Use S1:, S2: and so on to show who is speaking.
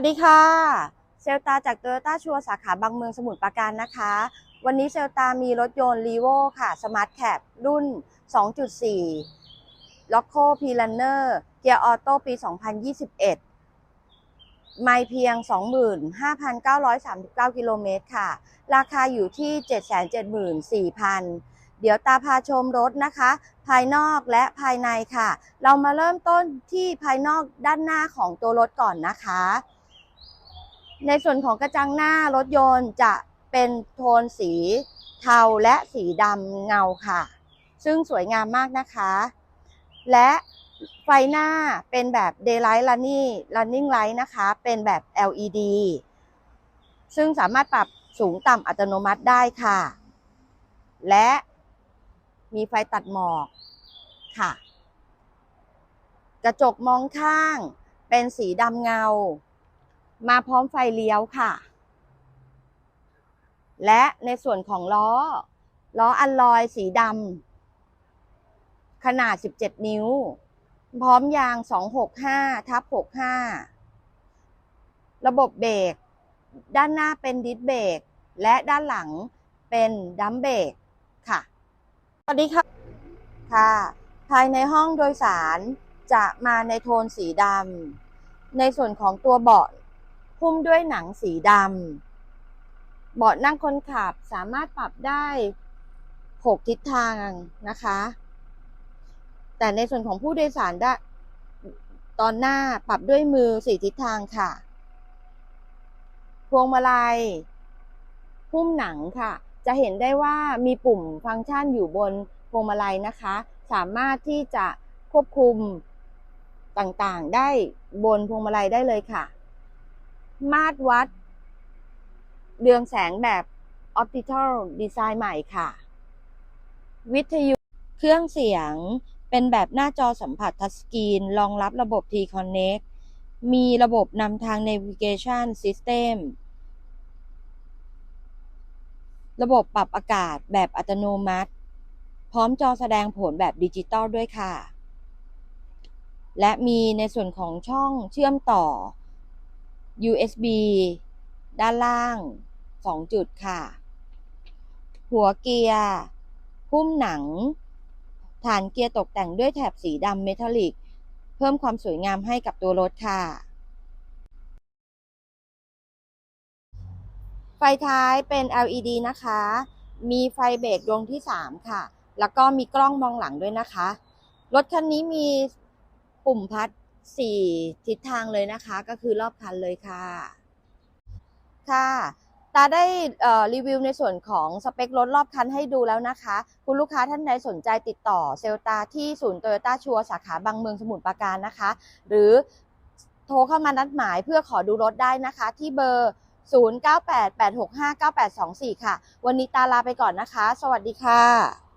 S1: วัสดีค่ะ เซลตาจากโตโยต้าชัวสาขาบางเมืองสมุทรปราการนะคะ วันนี้เซลตามีรถยนต์ r ีโวค่ะ Smart Cap รุ่น 2.4 Loco p l a n n e r เกียร์ออโต้ปี 2021 ไม่เพียง 25,939 กิโลเมตรค่ะ ราคาอยู่ที่ 774,000 เดี๋ยวตาพาชมรถนะคะ ภายนอกและภายในค่ะ เรามาเริ่มต้นที่ภายนอกด้านหน้าของตัวรถก่อนนะคะ ในส่วนของกระจังหน้ารถยนต์จะเป็นโทนสีเทาและสีดำเงาค่ะ ซึ่งสวยงามมากนะคะ และไฟหน้าเป็นแบบ Daylight Running Running Light นะคะ เป็นแบบ LED ซึ่งสามารถปรับสูงต่ำอัตโนมัติได้ค่ะ และมีไฟตัดหมอกค่ะ กระจกมองข้างเป็นสีดำเงา มาพร้อมไฟเลี้ยวค่ะ และในส่วนของล้อ ล้ออัลลอยสีดำขนาด 17 นิ้ว พร้อมยาง 265ทับ65 ระบบเบรกด้านหน้าเป็นดิสเบรกและด้านหลังเป็นดัมเบรกค่ะสวัสดีค่ะค่ะ ภายในห้องโดยสารจะมาในโทนสีดำในส่วนของตัวเบาะ หุ้มด้วยหนังสีดำเบาะนั่งคนขับสามารถปรับได้ 6 ทิศทางนะคะ แต่ในส่วนของผู้โดยสารได้ตอนหน้าปรับด้วยมือสี่ทิศทางค่ะ พวงมาลัยหุ้มหนังค่ะ จะเห็นได้ว่ามีปุ่มฟังก์ชันอยู่บนพวงมาลัยนะคะ สามารถที่จะควบคุมต่างๆ ได้บนพวงมาลัยได้เลยค่ะ มาตรวัด เรืองแสงแบบ Optical Design ใหม่ค่ะ วิทยุเครื่องเสียงเป็นแบบหน้าจอสัมผัสทัชสกรีน รองรับระบบ T-Connect มีระบบนำทาง Navigation System ระบบปรับอากาศแบบอัตโนมัติ พร้อมจอแสดงผลแบบดิจิตอลด้วยค่ะ และมีในส่วนของช่องเชื่อมต่อ USB ด้านล่าง 2 จุดค่ะ หัวเกียร์หุ้มหนัง ฐานเกียร์ตกแต่งด้วยแถบสีดำเมทัลลิก เพิ่มความสวยงามให้กับตัวรถค่ะ ไฟท้ายเป็น LED นะคะ มีไฟเบรกดวงที่ 3 ค่ะ แล้วก็มีกล้องมองหลังด้วยนะคะ รถคันนี้มีปุ่มพัด 4 ทิศทางเลยนะคะ ก็คือรอบคันเลยค่ะ ค่ะตาได้รีวิวในส่วนของสเปครถรอบคันให้ดูแล้วนะคะ คุณลูกค้าท่านใดสนใจติดต่อเซลตาที่ศูนย์โตโยต้าชัวสาขาบางเมืองสมุทรปราการนะคะ หรือโทรเข้ามานัดหมายเพื่อขอดูรถได้นะคะ ที่เบอร์ 0988659824 ค่ะ วันนี้ตาลาไปก่อนนะคะ สวัสดีค่ะ